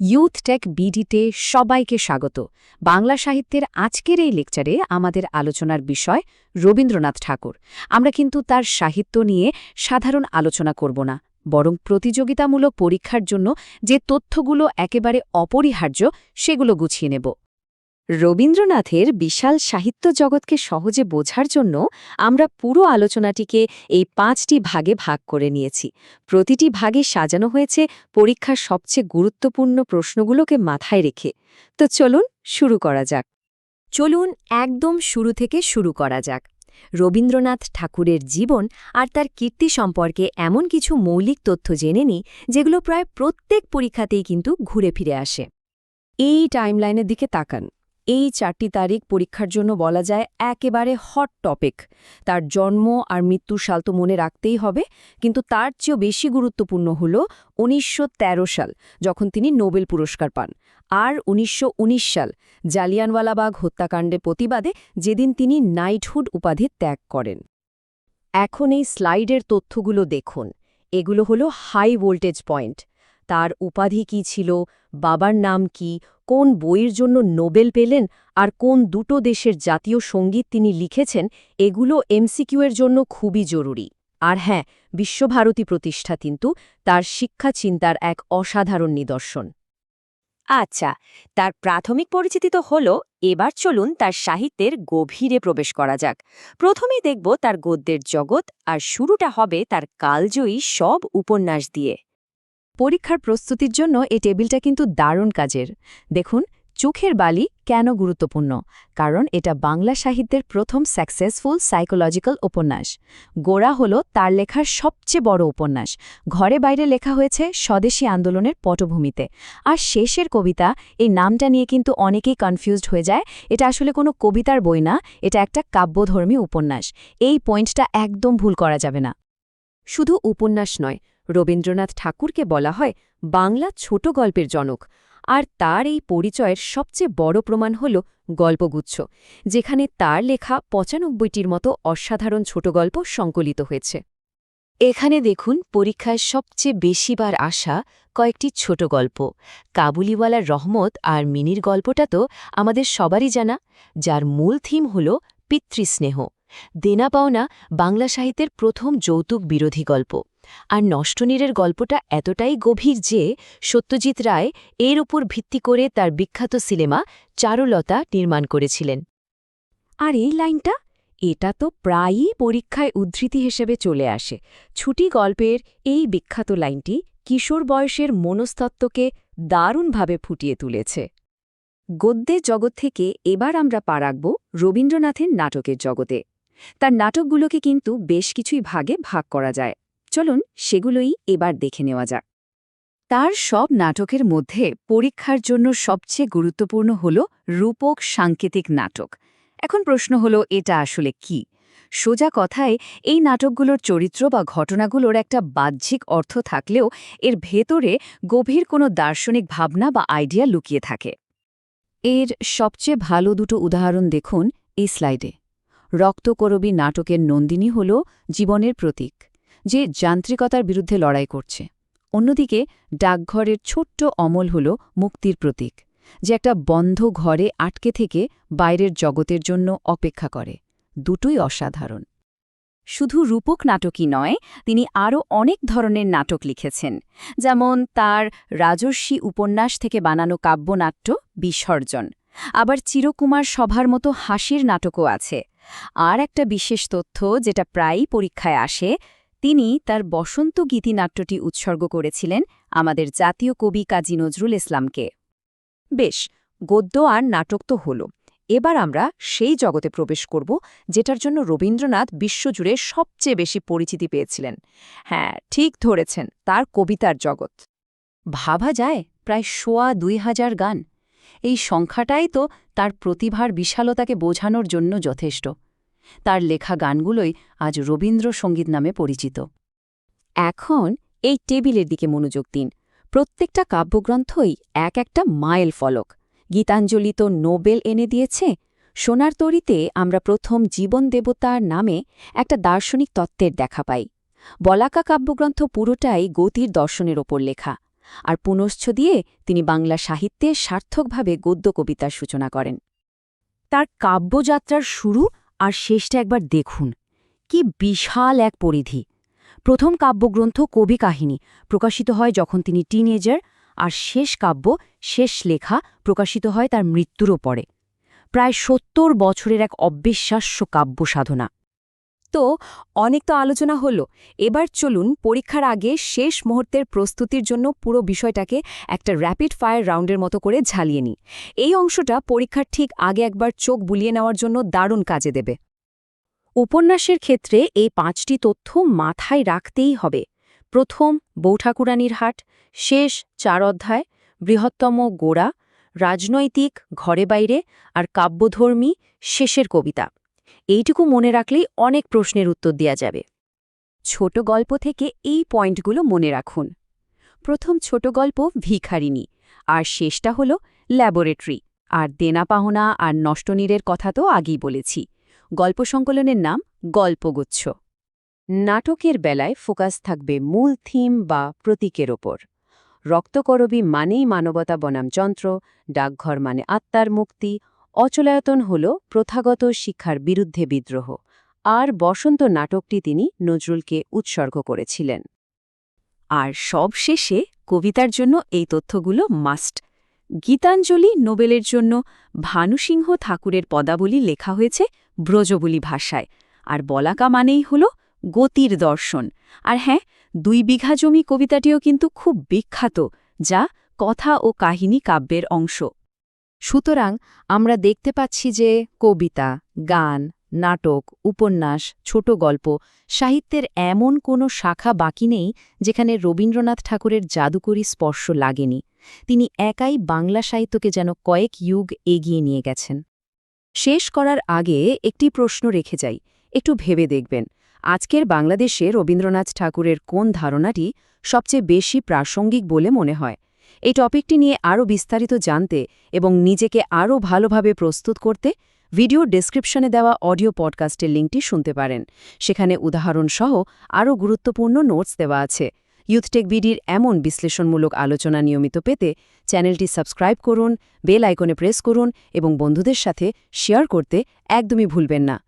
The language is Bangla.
ইউথ টেক বিডিতে সবাইকে স্বাগত। বাংলা সাহিত্যের আজকের এই লেকচারে আমাদের আলোচনার বিষয় রবীন্দ্রনাথ ঠাকুর। আমরা কিন্তু তার সাহিত্য নিয়ে সাধারণ আলোচনা করব না, বরং প্রতিযোগিতামূলক পরীক্ষার জন্য যে তথ্যগুলো একেবারে অপরিহার্য সেগুলো গুছিয়ে নেব। রবীন্দ্রনাথের বিশাল সাহিত্য জগৎকে সহজে বোঝার জন্য আমরা পুরো আলোচনাটিকে এই পাঁচটি ভাগে ভাগ করে নিয়েছি। প্রতিটি ভাগে সাজানো হয়েছে পরীক্ষার সবচেয়ে গুরুত্বপূর্ণ প্রশ্নগুলোকে মাথায় রেখে। তো চলুন শুরু করা যাক। চলুন একদম শুরু থেকে শুরু করা যাক। রবীন্দ্রনাথ ঠাকুরের জীবন আর তার কীর্তি সম্পর্কে এমন কিছু মৌলিক তথ্য জেনে নিই, যেগুলো প্রায় প্রত্যেক পরীক্ষাতেই কিন্তু ঘুরে ফিরে আসে। এই টাইমলাইনের দিকে তাকান। এই চারটি তারিখ পরীক্ষার জন্য বলা যায় একেবারে হট টপিক। তার জন্ম আর মৃত্যুর সাল তো মনে রাখতেই হবে, কিন্তু তার চেয়েও বেশি গুরুত্বপূর্ণ হল উনিশশো তেরো সাল, যখন তিনি নোবেল পুরস্কার পান। আর উনিশশো উনিশ সাল, জালিয়ানওয়ালাবাগ হত্যাকাণ্ডের প্রতিবাদে যেদিন তিনি নাইটহুড উপাধি ত্যাগ করেন। এখন এই স্লাইডের তথ্যগুলো দেখুন। এগুলো হলো হাই ভোল্টেজ পয়েন্ট। তার উপাধি কি ছিল? বাবার নাম কি? কোন বইয়ের জন্য নোবেল পেলেন আর কোন দুটো দেশের জাতীয় সংগীত তিনি লিখেছেন, এগুলো এমসিকিউ এর জন্য খুবই জরুরি। আর হ্যাঁ বিশ্বভারতী প্রতিষ্ঠা কিন্তু তার শিক্ষা চিন্তার এক অসাধারণ নিদর্শন। আচ্ছা তার প্রাথমিক পরিচিতি তো হল, এবার চলুন তার সাহিত্যের গভীরে প্রবেশ করা যাক। প্রথমেই দেখব তার গদ্যের জগৎ আর শুরুটা হবে তার কালজয়ী সব উপন্যাস দিয়ে। পরীক্ষার প্রস্তুতির জন্য এই টেবিলটা কিন্তু দারুণ কাজের। দেখুন, চোখের বালি কেন গুরুত্বপূর্ণ? কারণ এটা বাংলা সাহিত্যের প্রথম সাকসেসফুল সাইকোলজিক্যাল উপন্যাস। গোড়া হল তার লেখার সবচেয়ে বড় উপন্যাস। ঘরে বাইরে লেখা হয়েছে স্বদেশী আন্দোলনের পটভূমিতে। আর শেষের কবিতা, এই নামটা নিয়ে কিন্তু অনেকেই কনফিউজড হয়ে যায়। এটা আসলে কোনো কবিতার বই না, এটা একটা কাব্যধর্মী উপন্যাস। এই পয়েন্টটা একদম ভুল করা যাবে না। শুধু উপন্যাস নয় রবীন্দ্রনাথ ঠাকুরকে বলা হয় বাংলা ছোট গল্পের জনক। আর তার এই পরিচয়ের সবচেয়ে বড় প্রমাণ হল গল্পগুচ্ছ, যেখানে তার লেখা পঁচানব্বইটির মতো অসাধারণ ছোট গল্প সংকলিত হয়েছে। এখানে দেখুন, পরীক্ষায় সবচেয়ে বেশিবার আসা কয়েকটি ছোট গল্প। কাবুলিওয়ালার রহমত আর মিনির গল্পটা তো আমাদের সবারই জানা, যার মূল থিম হল পিতৃস্নেহ। দেনা পাওনা বাংলা সাহিত্যের প্রথম যৌতুক বিরোধী গল্প। আর নষ্টনীরের গল্পটা এতটাই গভীর যে সত্যজিৎ রায় এর উপর ভিত্তি করে তার বিখ্যাত সিনেমা চারুলতা নির্মাণ করেছিলেন। আর এই লাইনটা? এটা তো প্রায়ই পরীক্ষায় উদ্ধৃতি হিসেবে চলে আসে। ছুটি গল্পের এই বিখ্যাত লাইনটি কিশোর বয়সের মনস্তত্ত্বকে দারুণভাবে ফুটিয়ে তুলেছে। গদ্যের জগৎ থেকে এবার আমরা পা রাখব রবীন্দ্রনাথের নাটকের জগতে। তার নাটকগুলোকে কিন্তু বেশ কিছুই ভাগে ভাগ করা যায়। চলুন সেগুলোই এবার দেখে নেওয়া যাক। তার সব নাটকের মধ্যে পরীক্ষার জন্য সবচেয়ে গুরুত্বপূর্ণ হল রূপক সাংকেতিক নাটক। এখন প্রশ্ন হল, এটা আসলে কি? সোজা কথায়, এই নাটকগুলোর চরিত্র বা ঘটনাগুলোর একটা বাহ্যিক অর্থ থাকলেও এর ভেতরে গভীর কোনো দার্শনিক ভাবনা বা আইডিয়া লুকিয়ে থাকে। এর সবচেয়ে ভালো দুটো উদাহরণ দেখুন এই স্লাইডে। রক্তকরবী নাটকের নন্দিনী হল জীবনের প্রতীক, যে যান্ত্রিকতার বিরুদ্ধে লড়াই করছে। অন্যদিকে ডাকঘরের ছোট্ট অমল হল মুক্তির প্রতীক, যে একটা বন্ধ ঘরে আটকে থেকে বাইরের জগতের জন্য অপেক্ষা করে, দুটোই অসাধারণ। শুধু রূপক নাটকই নয়, তিনি আরও অনেক ধরনের নাটক লিখেছেন, যেমন তার রাজস্বী উপন্যাস থেকে বানানো কাব্যনাট্য বিসর্জন, আবার চিরকুমার সভার মতো হাসির নাটকও আছে আর একটা বিশেষ তথ্য যেটা প্রায়ই পরীক্ষায় আসে, তিনি তার বসন্ত গীতি নাট্যটি উৎসর্গ করেছিলেন আমাদের জাতীয় কবি কাজী নজরুল ইসলামকে। বেশ, গদ্য আর নাটক তো হল। এবার আমরা সেই জগতে প্রবেশ করব যেটার জন্য রবীন্দ্রনাথ বিশ্বজুড়ে সবচেয়ে বেশি পরিচিতি পেয়েছিলেন। হ্যাঁ ঠিক ধরেছেন, তার কবিতার জগৎ। ভাবা যায়, প্রায় সোয়া দুই হাজার গান। এই সংখ্যাটাই তো তার প্রতিভার বিশালতাকে বোঝানোর জন্য যথেষ্ট। তার লেখা গানগুলোই আজ রবীন্দ্রসঙ্গীত নামে পরিচিত। এখন এই টেবিলের দিকে মনোযোগ দিন। প্রত্যেকটা কাব্যগ্রন্থই এক একটা মাইল ফলক। গীতাঞ্জলি তো নোবেল এনে দিয়েছে। সোনার তরিতে আমরা প্রথম জীবন দেবতার নামে একটা দার্শনিক তত্ত্বের দেখা পাই। বলাকা কাব্যগ্রন্থ পুরোটাই গতির দর্শনের ওপর লেখা। আর পুনশ্চ দিয়ে তিনি বাংলা সাহিত্যে সার্থকভাবে গদ্য কবিতার সূচনা করেন। তার কাব্যযাত্রার শুরু আর শেষটা একবার দেখুন। কি বিশাল এক পরিধি। প্রথম কাব্যগ্রন্থ কবি কাহিনী প্রকাশিত হয় যখন তিনি টিনেজার আর শেষ কাব্য, শেষ লেখা প্রকাশিত হয় তার মৃত্যুরও পরে। প্রায় সত্তর বছরের এক অবিশ্বাস্য কাব্য সাধনা। তো অনেক তো আলোচনা হলো। এবার চলুন পরীক্ষার আগে শেষ মুহূর্তের প্রস্তুতির জন্য পুরো বিষয়টাকে একটা র্যাপিড ফায়ার রাউন্ডের মতো করে ঝালিয়ে নিই। এই অংশটা পরীক্ষার ঠিক আগে একবার চোখ বুলিয়ে নেওয়ার জন্য দারুণ কাজে দেবে। উপন্যাসের ক্ষেত্রে এই পাঁচটি তথ্য মাথায় রাখতেই হবে। প্রথম, বৌঠাকুরানীর হাট। শেষ, চার অধ্যায়। বৃহত্তম গোড়া। রাজনৈতিক, ঘরে বাইরে। আর কাব্যধর্মী, শেষের কবিতা। এইটুকু মনে রাখলেই অনেক প্রশ্নের উত্তর দেওয়া যাবে। ছোট গল্প থেকে এই পয়েন্টগুলো মনে রাখুন। প্রথম ছোট গল্প ভিখারিনী আর শেষটা হল ল্যাবরেটরি, আর দেনা পাওনা আর নষ্টনীরের কথা তো আগেই বলেছি। গল্প সংকলনের নাম গল্পগুচ্ছ। নাটকের বেলায় ফোকাস থাকবে মূল থিম বা প্রতীকের ওপর। রক্তকরবী মানেই মানবতা বনাম যন্ত্র, ডাকঘর মানে আত্মার মুক্তি অচলায়তন হল প্রথাগত শিক্ষার বিরুদ্ধে বিদ্রোহ। আর বসন্ত নাটকটি তিনি নজরুলকে উৎসর্গ করেছিলেন। আর সব শেষে কবিতার জন্য এই তথ্যগুলো মাস্ট। গীতাঞ্জলি নোবেলের জন্য ভানুসিংহ ঠাকুরের পদাবলী লেখা হয়েছে ব্রজবুলি ভাষায়। আর বলাকা মানেই হল গতির দর্শন। আর হ্যাঁ দুই বিঘা জমি কবিতাটিও কিন্তু খুব বিখ্যাত, যা কথা ও কাহিনী কাব্যের অংশ। সুতরাং আমরা দেখতে পাচ্ছি যে কবিতা, গান, নাটক, উপন্যাস, ছোট গল্প, সাহিত্যের এমন কোনো শাখা বাকি নেই যেখানে রবীন্দ্রনাথ ঠাকুরের জাদুকরী স্পর্শ লাগেনি। তিনি একাই বাংলা সাহিত্যকে যেন কয়েক যুগ এগিয়ে নিয়ে গেছেন। শেষ করার আগে একটি প্রশ্ন রেখে যাই, একটু ভেবে দেখবেন। আজকের বাংলাদেশে রবীন্দ্রনাথ ঠাকুরের কোন ধারণাটি সবচেয়ে বেশি প্রাসঙ্গিক বলে মনে হয়? এই টপিকটি নিয়ে আরও বিস্তারিত জানতে এবং নিজেকে আরও ভালোভাবে প্রস্তুত করতে ভিডিও ডেসক্রিপশনে দেওয়া অডিও পডকাস্টের লিঙ্কটি শুনতে পারেন। সেখানে উদাহরণসহ আরও গুরুত্বপূর্ণ নোটস দেওয়া আছে। ইউথটেক বিডির এমন বিশ্লেষণমূলক আলোচনা নিয়মিত পেতে চ্যানেলটি সাবস্ক্রাইব করুন, বেল আইকনে প্রেস করুন এবং বন্ধুদের সাথে শেয়ার করতে একদমই ভুলবেন না।